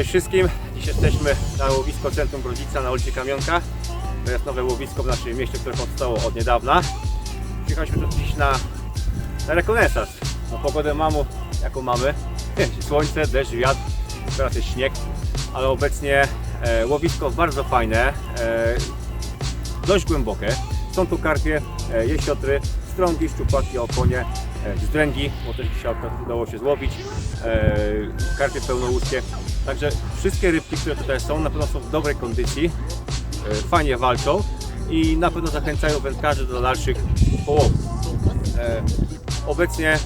Cześć wszystkim. Dziś jesteśmy na łowisko Centrum Brodzica na ulicy Kamionka. To jest nowe łowisko w naszym mieście, które powstało od niedawna. Przyjechaliśmy tu dziś na, na rekonesans. No, pogodę mamy jaką mamy. Słońce, deszcz, wiatr, teraz jest śnieg, ale obecnie e, łowisko bardzo fajne, e, dość głębokie. Są tu karpie, e, jesiotry, strągi, szczupaki, okonie, e, zdręgi, bo też dzisiaj udało się złowić, e, karpie pełnołódzkie. Także wszystkie rybki, które tutaj są, na pewno są w dobrej kondycji, fajnie walczą i na pewno zachęcają wędkarzy do dalszych połowów. Obecnie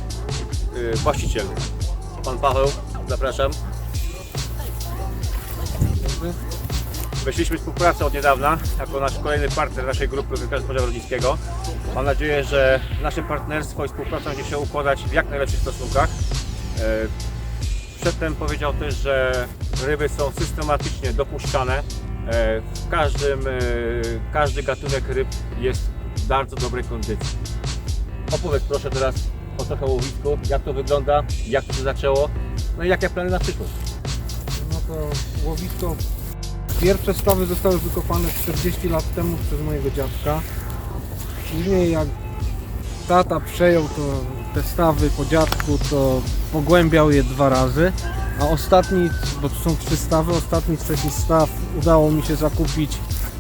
właściciel, pan Paweł, zapraszam. Weszliśmy w współpracę od niedawna jako nasz kolejny partner naszej grupy Morza Rodzickiego. Mam nadzieję, że nasze partnerstwo i współpraca będzie się układać w jak najlepszych stosunkach. E, Przedtem powiedział też, że ryby są systematycznie dopuszczane. E, W każdym, e, każdy gatunek ryb jest w bardzo dobrej kondycji. Opowiedz proszę teraz o trochę łowisku, jak to wygląda, jak to się zaczęło, no i jakie plany na przyszłość. No to łowisko. Pierwsze stawy zostały wykopane 40 lat temu przez mojego dziadka. Później jak tata przejął to, te stawy po dziadku, to pogłębiał je dwa razy. A ostatni, bo tu są trzy stawy, ostatni trzeci staw udało mi się zakupić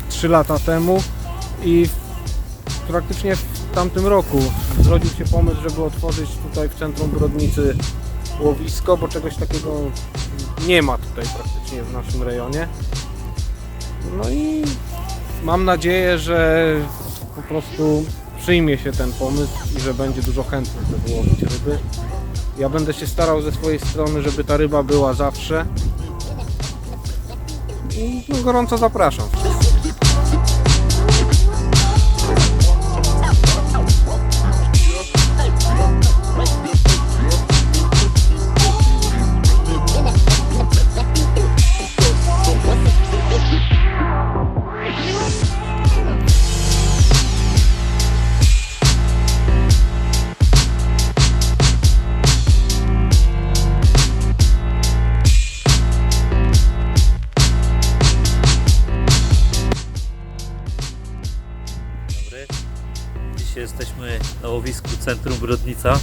3 lata temu i praktycznie w tamtym roku zrodził się pomysł, żeby otworzyć tutaj w centrum Brodnicy łowisko, bo czegoś takiego nie ma tutaj praktycznie w naszym rejonie. No i mam nadzieję, że po prostu przyjmie się ten pomysł i że będzie dużo chętnych, żeby łowić ryby. Ja będę się starał ze swojej strony, żeby ta ryba była zawsze. I no, gorąco zapraszam. Na łowisku centrum Brodnica.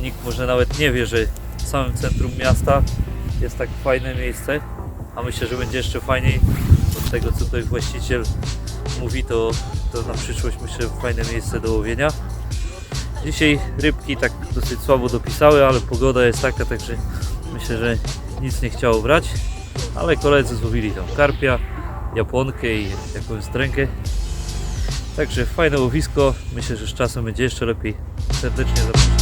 Nikt może nawet nie wie, że w samym centrum miasta jest tak fajne miejsce, a myślę, że będzie jeszcze fajniej od tego, co tutaj właściciel mówi, to, to na przyszłość myślę fajne miejsce do łowienia. Dzisiaj rybki tak dosyć słabo dopisały, ale pogoda jest taka, także myślę, że nic nie chciało brać, ale koledzy złowili tam karpia, japonkę i jakąś strękę. Także fajne łowisko. Myślę, że z czasem będzie jeszcze lepiej. Serdecznie zapraszam.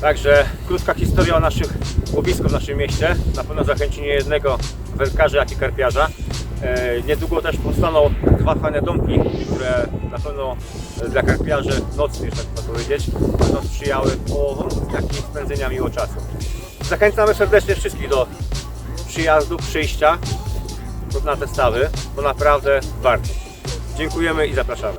Także krótka historia o naszych łowisku w naszym mieście. Na pewno zachęci nie jednego wędkarza, jak i karpiarza. E, niedługo też powstaną dwa fajne domki, które na pewno e, dla karpiarzy nocnych, tak można powiedzieć, będą sprzyjały połowom, jak i spędzenia miło czasu. Zachęcamy serdecznie wszystkich do przyjazdu, przyjścia na te stawy, bo naprawdę warto. Dziękujemy i zapraszamy.